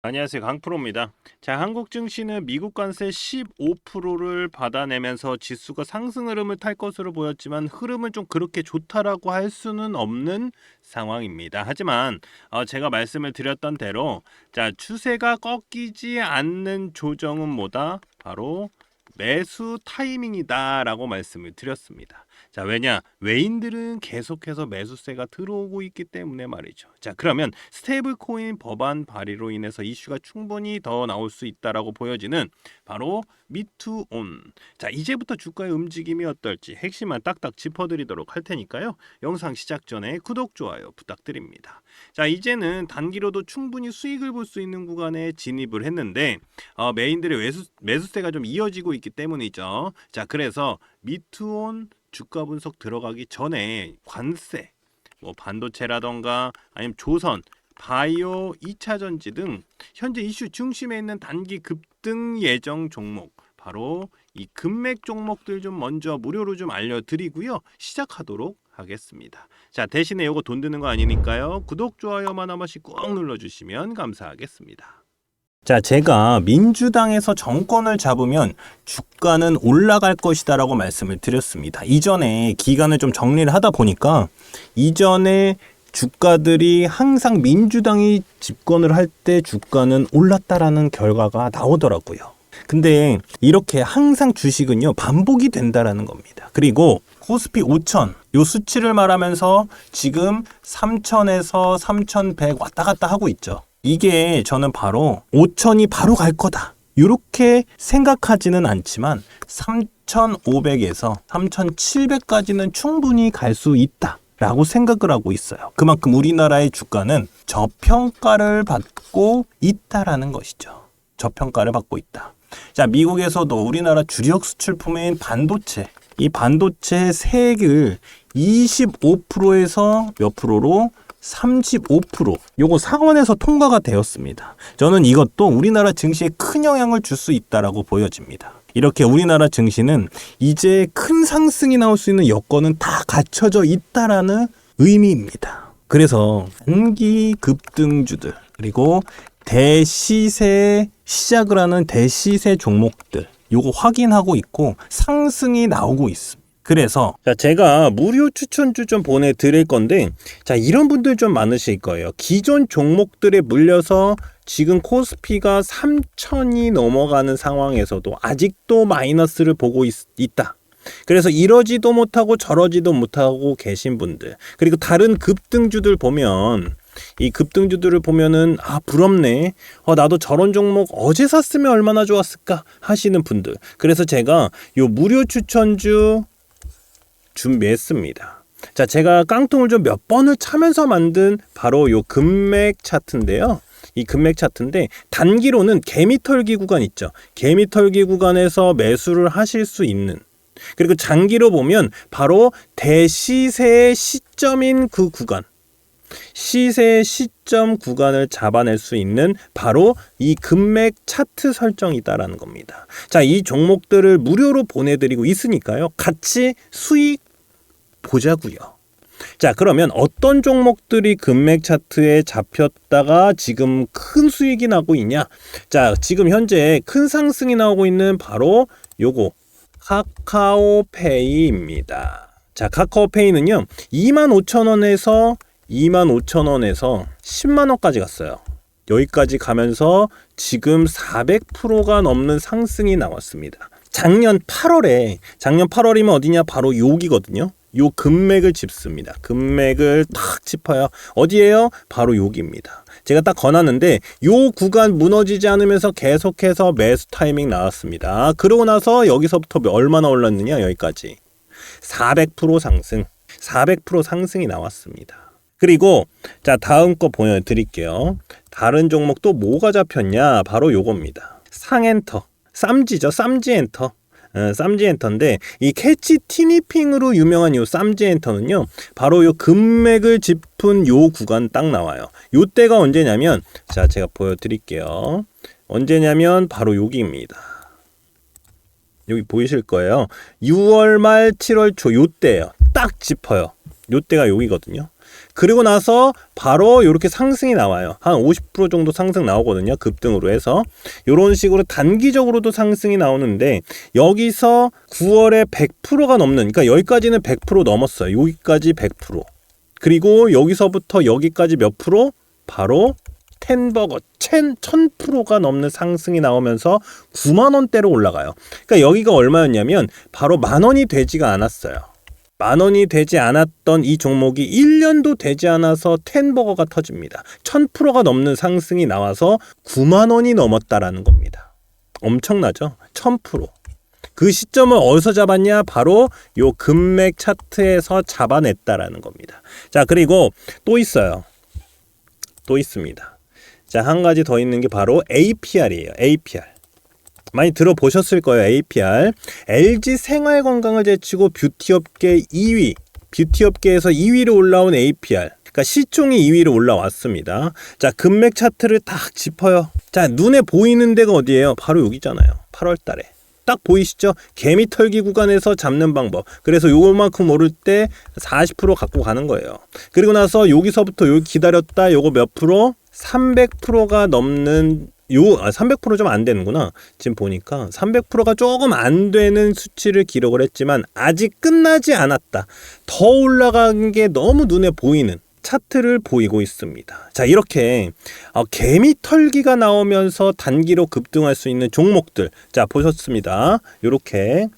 안녕하세요. 강프로입니다. 자, 한국 증시는 미국 관세 15%를 받아내면서 지수가 상승 흐름을 탈 것으로 보였지만 흐름은 좀 그렇게 좋다라고 할 수는 없는 상황입니다. 하지만 어, 제가 말씀을 드렸던 대로 자, 추세가 꺾이지 않는 조정은 뭐다? 바로 매수 타이밍이다라고 말씀을 드렸습니다. 자, 왜냐? 외인들은 계속해서 매수세가 들어오고 있기 때문에 말이죠. 자, 그러면 스테이블 코인 법안 발의로 인해서 이슈가 충분히 더 나올 수 있다라고 보여지는 바로 미투온. 자, 이제부터 주가의 움직임이 어떨지 핵심만 딱딱 짚어드리도록 할 테니까요. 영상 시작 전에 구독, 좋아요 부탁드립니다. 자, 이제는 단기로도 충분히 수익을 볼 수 있는 구간에 진입을 했는데 어, 메인들의 매수, 매수세가 좀 이어지고 있기 때문이죠. 자, 그래서 미투온 주가 분석 들어가기 전에 관세, 뭐 반도체라던가 아니면 조선, 바이오, 2차 전지 등 현재 이슈 중심에 있는 단기 급등 예정 종목 바로 이 금맥 종목들 좀 먼저 무료로 좀 알려드리고요 시작하도록 하겠습니다. 자 대신에 요거 돈 드는 거 아니니까요 구독 좋아요만 한 번씩 꼭 눌러주시면 감사하겠습니다. 자, 제가 민주당에서 정권을 잡으면 주가는 올라갈 것이다라고 말씀을 드렸습니다. 이전에 기간을 좀 정리를 하다 보니까 이전에 주가들이 항상 민주당이 집권을 할 때 주가는 올랐다라는 결과가 나오더라고요. 근데 이렇게 항상 주식은요 반복이 된다라는 겁니다. 그리고 코스피 5천 요 수치를 말하면서 지금 3천에서 3,100 왔다 갔다 하고 있죠. 이게 저는 바로 5천이 바로 갈 거다. 이렇게 생각하지는 않지만 3,500에서 3,700까지는 충분히 갈 수 있다. 라고 생각을 하고 있어요. 그만큼 우리나라의 주가는 저평가를 받고 있다라는 것이죠. 저평가를 받고 있다. 자, 미국에서도 우리나라 주력 수출품인 반도체, 이 반도체 세액을 25%에서 몇 프로로 35% 요거 상원에서 통과가 되었습니다. 저는 이것도 우리나라 증시에 큰 영향을 줄 수 있다라고 보여집니다. 이렇게 우리나라 증시는 이제 큰 상승이 나올 수 있는 여건은 다 갖춰져 있다라는 의미입니다. 그래서 단기 급등주들 그리고 대시세 시작을 하는 대시세 종목들 요거 확인하고 있고 상승이 나오고 있습니다. 그래서 자 제가 무료 추천주 좀 보내드릴 건데 자 이런 분들 좀 많으실 거예요. 기존 종목들에 물려서 지금 코스피가 3천이 넘어가는 상황에서도 아직도 마이너스를 보고 있, 있다. 그래서 이러지도 못하고 저러지도 못하고 계신 분들 그리고 다른 급등주들 보면 이 급등주들을 보면은 아 부럽네 어 나도 저런 종목 어제 샀으면 얼마나 좋았을까 하시는 분들 그래서 제가 요 무료 추천주 준비했습니다. 자, 제가 깡통을 좀 몇 번을 차면서 만든 바로 요 금맥 차트인데요. 이 금맥 차트인데 단기로는 개미털기 구간 있죠. 개미털기 구간에서 매수를 하실 수 있는 그리고 장기로 보면 바로 대시세의 시점인 그 구간 시세 시점 구간을 잡아낼 수 있는 바로 이 금맥 차트 설정이다라는 겁니다. 자, 이 종목들을 무료로 보내드리고 있으니까요. 같이 수익 보자고요. 자, 그러면 어떤 종목들이 금맥 차트에 잡혔다가 지금 큰 수익이 나고 있냐? 자, 지금 현재 큰 상승이 나오고 있는 바로 요거 카카오페이입니다. 자, 카카오페이는요. 25,000원에서 25,000원에서 10만 원까지 갔어요. 여기까지 가면서 지금 400%가 넘는 상승이 나왔습니다. 작년 8월에 작년 8월이면 어디냐 바로 여기거든요. 요 금맥을 짚습니다. 금맥을 탁 짚어요. 어디에요? 바로 여기입니다. 제가 딱 건놨는데 요 구간 무너지지 않으면서 계속해서 매수 타이밍 나왔습니다. 그러고 나서 여기서부터 얼마나 올랐느냐 여기까지 400% 상승, 400% 상승이 나왔습니다. 그리고 자 다음 거 보여드릴게요. 다른 종목도 뭐가 잡혔냐? 바로 요겁니다. 상엔터, 쌈지죠, 쌈지 엔터. 어, 쌈지 엔터인데 이 캐치 티니핑으로 유명한 요 쌈지 엔터는요 바로 요 금맥을 짚은 요 구간 딱 나와요. 요 때가 언제냐면 자 제가 보여드릴게요. 언제냐면 바로 여기입니다. 여기 보이실 거예요. 6월 말 7월 초 요 때예요. 딱 짚어요. 요 때가 여기거든요 그리고 나서 바로 이렇게 상승이 나와요. 한 50% 정도 상승 나오거든요. 급등으로 해서 이런 식으로 단기적으로도 상승이 나오는데 여기서 9월에 100%가 넘는 그러니까 여기까지는 100% 넘었어요. 여기까지 100%. 그리고 여기서부터 여기까지 몇 프로? 바로 텐버거 1000%가 넘는 상승이 나오면서 9만 원대로 올라가요. 그러니까 여기가 얼마였냐면 바로 만 원이 되지가 않았어요. 만 원이 되지 않았던 이 종목이 1년도 되지 않아서 텐버거가 터집니다. 1000%가 넘는 상승이 나와서 9만 원이 넘었다라는 겁니다. 엄청나죠? 1000%. 그 시점을 어디서 잡았냐? 바로 요 금맥 차트에서 잡아냈다라는 겁니다. 자, 그리고 또 있어요. 또 있습니다. 자, 한 가지 더 있는 게 바로 APR이에요. APR. 많이 들어보셨을 거예요. APR. LG 생활 건강을 제치고 뷰티 업계 2위. 뷰티 업계에서 2위로 올라온 APR. 그러니까 시총이 2위로 올라왔습니다. 자, 금맥 차트를 딱 짚어요. 자, 눈에 보이는 데가 어디예요? 바로 여기잖아요. 8월 달에. 딱 보이시죠? 개미 털기 구간에서 잡는 방법. 그래서 요만큼 오를 때 40% 갖고 가는 거예요. 그리고 나서 여기서부터 여기 기다렸다. 요거 몇 프로? 300%가 넘는 요, 아, 300%좀 안 되는구나. 지금 보니까 300%가 조금 안 되는 수치를 기록을 했지만 아직 끝나지 않았다. 더 올라간 게 너무 눈에 보이는 차트를 보이고 있습니다. 자, 이렇게 어, 개미 털기가 나오면서 단기로 급등할 수 있는 종목들. 자, 보셨습니다. 이렇게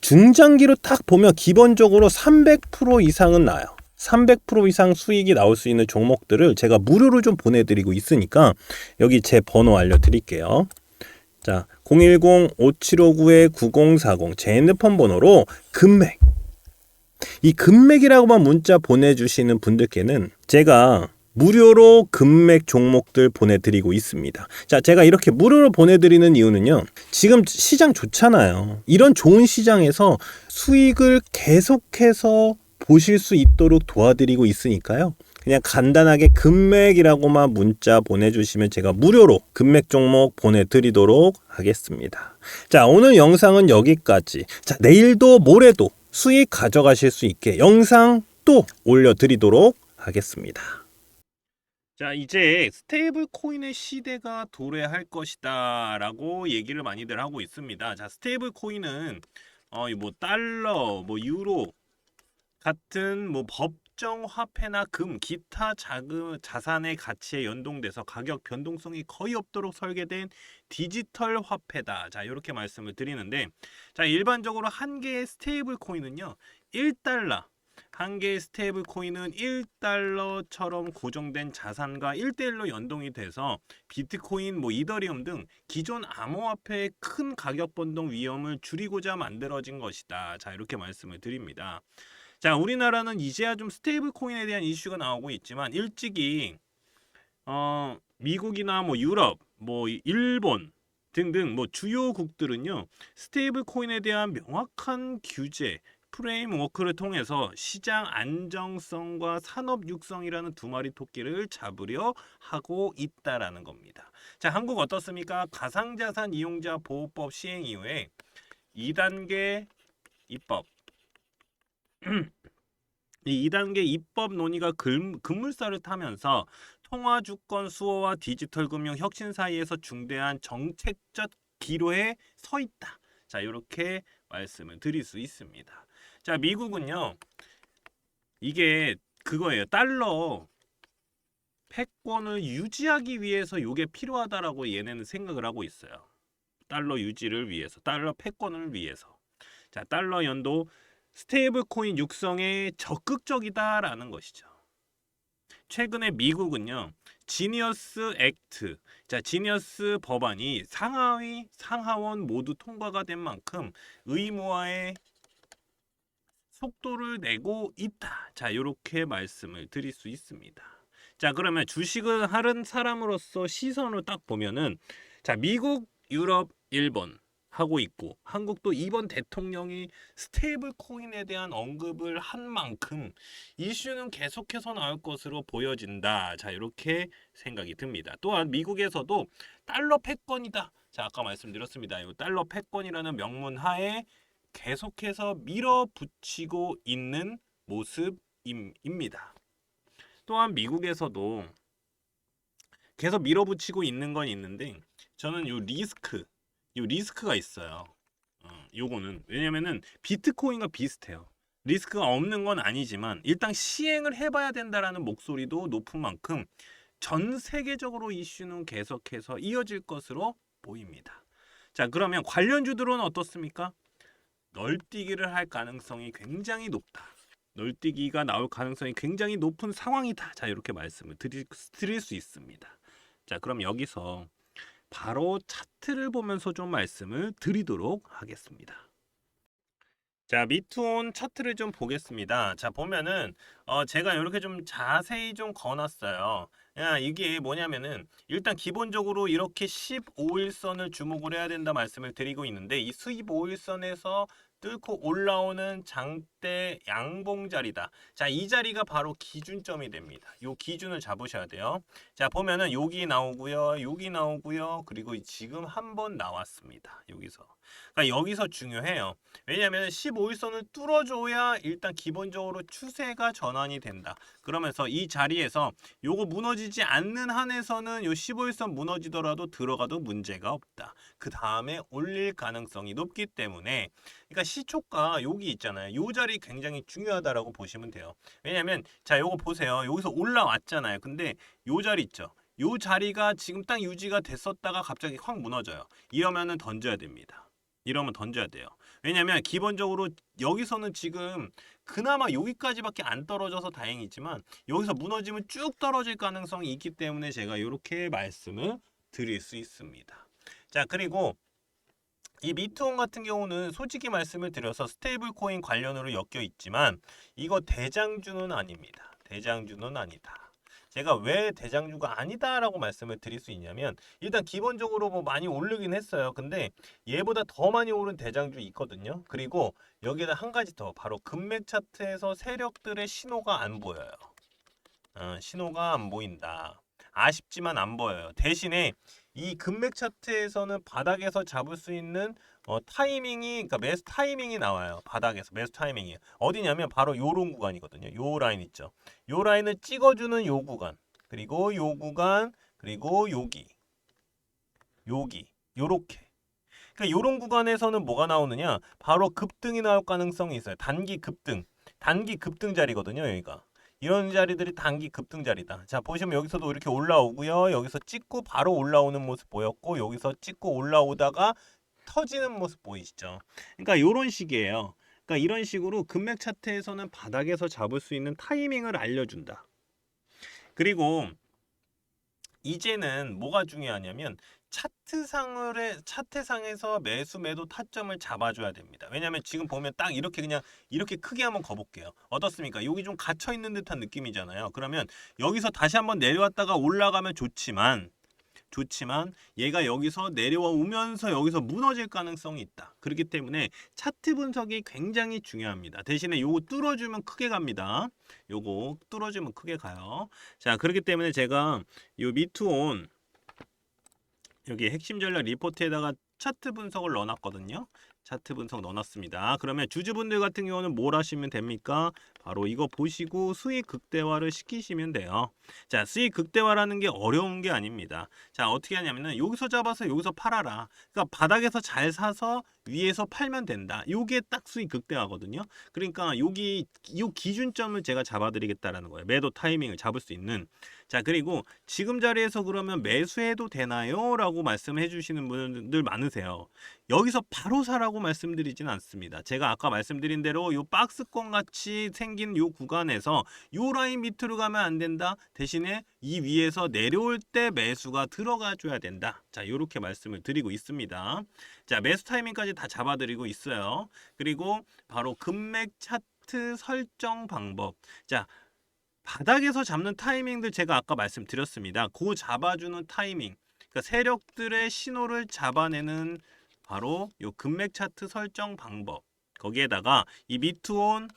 중장기로 딱 보면 기본적으로 300% 이상은 나요. 300% 이상 수익이 나올 수 있는 종목들을 제가 무료로 좀 보내드리고 있으니까 여기 제 번호 알려드릴게요. 자, 010-5759-9040 제 핸드폰 번호로 금맥 이 금맥이라고만 문자 보내주시는 분들께는 제가 무료로 금맥 종목들 보내드리고 있습니다. 자, 제가 이렇게 무료로 보내드리는 이유는요. 지금 시장 좋잖아요. 이런 좋은 시장에서 수익을 계속해서 보실 수 있도록 도와드리고 있으니까요. 그냥 간단하게 금맥이라고만 문자 보내주시면 제가 무료로 금맥 종목 보내드리도록 하겠습니다. 자, 오늘 영상은 여기까지. 자, 내일도 모레도 수익 가져가실 수 있게 영상 또 올려드리도록 하겠습니다. 자, 이제 스테이블 코인의 시대가 도래할 것이다 라고 얘기를 많이들 하고 있습니다. 자, 스테이블 코인은 어, 뭐 달러, 뭐 유로 같은 뭐 법정 화폐나 금, 기타 자금 자산의 가치에 연동돼서 가격 변동성이 거의 없도록 설계된 디지털 화폐다. 자, 이렇게 말씀을 드리는데 자, 일반적으로 한 개의 스테이블 코인은요. 1달러 한 개의 스테이블 코인은 1달러처럼 고정된 자산과 1대1로 연동이 돼서 비트코인, 뭐 이더리움 등 기존 암호화폐의 큰 가격 변동 위험을 줄이고자 만들어진 것이다. 자, 이렇게 말씀을 드립니다. 자, 우리나라는 이제야 좀 스테이블 코인에 대한 이슈가 나오고 있지만 일찍이 어, 미국이나 뭐 유럽, 뭐 일본 등등 뭐 주요국들은요. 스테이블 코인에 대한 명확한 규제 프레임워크를 통해서 시장 안정성과 산업 육성이라는 두 마리 토끼를 잡으려 하고 있다라는 겁니다. 자, 한국 어떻습니까? 가상자산 이용자 보호법 시행 이후에 2단계 입법 이 2단계 입법 논의가 금, 급물살을 타면서 통화주권 수호와 디지털 금융 혁신 사이에서 중대한 정책적 기로에 서 있다. 자, 이렇게 말씀을 드릴 수 있습니다. 자, 미국은요. 이게 그거예요. 달러 패권을 유지하기 위해서 이게 필요하다라고 얘네는 생각을 하고 있어요. 달러 유지를 위해서, 달러 패권을 위해서. 자, 달러 연도 스테이블 코인 육성에 적극적이다라는 것이죠. 최근에 미국은요. 지니어스 액트, 자 지니어스 법안이 상하위, 상하원 모두 통과가 된 만큼 의무화의 속도를 내고 있다. 자, 이렇게 말씀을 드릴 수 있습니다. 자, 그러면 주식을 하는 사람으로서 시선을 딱 보면은 자, 미국, 유럽, 일본 하고 있고 한국도 이번 대통령이 스테이블 코인에 대한 언급을 한 만큼 이슈는 계속해서 나올 것으로 보여진다. 자, 이렇게 생각이 듭니다. 또한 미국에서도 달러 패권이다. 자, 아까 말씀드렸습니다. 이 달러 패권이라는 명문 하에 계속해서 밀어붙이고 있는 모습입니다. 또한 미국에서도 계속 밀어붙이고 있는 건 있는데 저는 요 리스크, 요 리스크가 있어요. 어, 요거는 왜냐면은 비트코인과 비슷해요. 리스크가 없는 건 아니지만 일단 시행을 해봐야 된다라는 목소리도 높은 만큼 전 세계적으로 이슈는 계속해서 이어질 것으로 보입니다. 자 그러면 관련주들은 어떻습니까? 널뛰기를 할 가능성이 굉장히 높다. 널뛰기가 나올 가능성이 굉장히 높은 상황이다. 자 이렇게 말씀을 드릴, 드릴 수 있습니다. 자 그럼 여기서 바로 차트를 보면서 좀 말씀을 드리도록 하겠습니다. 자 미투온 차트를 좀 보겠습니다. 자 보면은 어 제가 이렇게 좀 자세히 좀 거놨어요. 야 이게 뭐냐면은 일단 기본적으로 이렇게 15일선을 주목을 해야 된다 말씀을 드리고 있는데 이 15일선에서 뚫고 올라오는 장대 양봉 자리다. 자, 이 자리가 바로 기준점이 됩니다. 요 기준을 잡으셔야 돼요. 자, 보면은 여기 나오고요. 여기 나오고요. 그리고 지금 한 번 나왔습니다. 여기서. 그러니까 여기서 중요해요. 왜냐하면 15일선을 뚫어줘야 일단 기본적으로 추세가 전환이 된다. 그러면서 이 자리에서 요거 무너지지 않는 한에서는 요 15일선 무너지더라도 들어가도 문제가 없다. 그 다음에 올릴 가능성이 높기 때문에 그러니까 시초가 여기 있잖아요. 요 자리 굉장히 중요하다라고 보시면 돼요. 왜냐면 자 요거 보세요. 여기서 올라왔잖아요. 근데 요 자리 있죠. 요 자리가 지금 딱 유지가 됐었다가 갑자기 확 무너져요. 이러면은 던져야 됩니다. 이러면 던져야 돼요. 왜냐면 기본적으로 여기서는 지금 그나마 여기까지밖에 안 떨어져서 다행이지만 여기서 무너지면 쭉 떨어질 가능성이 있기 때문에 제가 이렇게 말씀을 드릴 수 있습니다. 자 그리고 이 미투온 같은 경우는 솔직히 말씀을 드려서 스테이블 코인 관련으로 엮여 있지만 이거 대장주는 아닙니다. 대장주는 아니다. 제가 왜 대장주가 아니다라고 말씀을 드릴 수 있냐면 일단 기본적으로 뭐 많이 오르긴 했어요. 근데 얘보다 더 많이 오른 대장주 있거든요. 그리고 여기다 한 가지 더 바로 금맥 차트에서 세력들의 신호가 안 보여요. 어, 신호가 안 보인다. 아쉽지만 안 보여요. 대신에 이 금맥 차트에서는 바닥에서 잡을 수 있는 어, 타이밍이 그러니까 매수 타이밍이 나와요. 바닥에서 매수 타이밍이 어디냐면 바로 요런 구간이거든요. 요 라인 있죠. 요 라인을 찍어주는 요 구간 그리고 요 구간 그리고 여기 여기 요렇게 그러니까 요런 구간에서는 뭐가 나오느냐 바로 급등이 나올 가능성이 있어요. 단기 급등 단기 급등 자리거든요. 여기가 이런 자리들이 단기 급등 자리다. 자, 보시면 여기서도 이렇게 올라오고요. 여기서 찍고 바로 올라오는 모습 보였고 여기서 찍고 올라오다가 터지는 모습 보이시죠? 그러니까 이런 식이에요. 그러니까 이런 식으로 금맥 차트에서는 바닥에서 잡을 수 있는 타이밍을 알려준다. 그리고 이제는 뭐가 중요하냐면 차트상을 차트상에서 매수 매도 타점을 잡아줘야 됩니다. 왜냐하면 지금 보면 딱 이렇게 그냥 이렇게 크게 한번 거볼게요. 어떻습니까? 여기 좀 갇혀 있는 듯한 느낌이잖아요. 그러면 여기서 다시 한번 내려왔다가 올라가면 좋지만 좋지만 얘가 여기서 내려와 오면서 여기서 무너질 가능성이 있다. 그렇기 때문에 차트 분석이 굉장히 중요합니다. 대신에 요거 뚫어주면 크게 갑니다. 요거 뚫어주면 크게 가요. 자 그렇기 때문에 제가 요 미투온 여기 핵심 전략 리포트에다가 차트 분석을 넣어놨거든요. 차트 분석 넣어놨습니다. 그러면 주주분들 같은 경우는 뭘 하시면 됩니까? 바로 이거 보시고 수익 극대화를 시키시면 돼요. 자, 수익 극대화라는 게 어려운 게 아닙니다. 자, 어떻게 하냐면은 여기서 잡아서 여기서 팔아라. 그러니까 바닥에서 잘 사서 위에서 팔면 된다. 요게 딱 수익 극대화거든요. 그러니까 여기 요 기준점을 제가 잡아 드리겠다라는 거예요. 매도 타이밍을 잡을 수 있는. 자, 그리고 지금 자리에서 그러면 매수해도 되나요? 라고 말씀해 주시는 분들 많으세요. 여기서 바로 사라고 말씀드리진 않습니다. 제가 아까 말씀드린 대로 요 박스권 같이 생긴 요 구간에서 요 라인 밑으로 가면 안 된다. 대신에 이 위에서 내려올 때 매수가 들어가 줘야 된다. 자, 요렇게 말씀을 드리고 있습니다. 자, 매수 타이밍까지 다 잡아 드리고 있어요. 그리고 바로 금맥 차트 설정 방법. 자, 바닥에서 잡는 타이밍들 제가 아까 말씀드렸습니다. 그 잡아주는 타이밍. 그러니까 세력들의 신호를 잡아내는 바로 요 금맥 차트 설정 방법. 거기에다가 이 미투온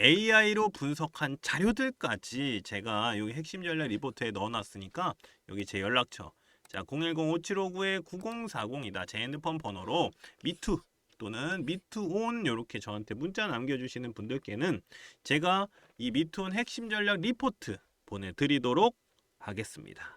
AI로 분석한 자료들까지 제가 여기 핵심 전략 리포트에 넣어놨으니까 여기 제 연락처 자 010-5759-9040이다 제 핸드폰 번호로 미투 또는 미투온 이렇게 저한테 문자 남겨주시는 분들께는 제가 이 미투온 핵심 전략 리포트 보내드리도록 하겠습니다.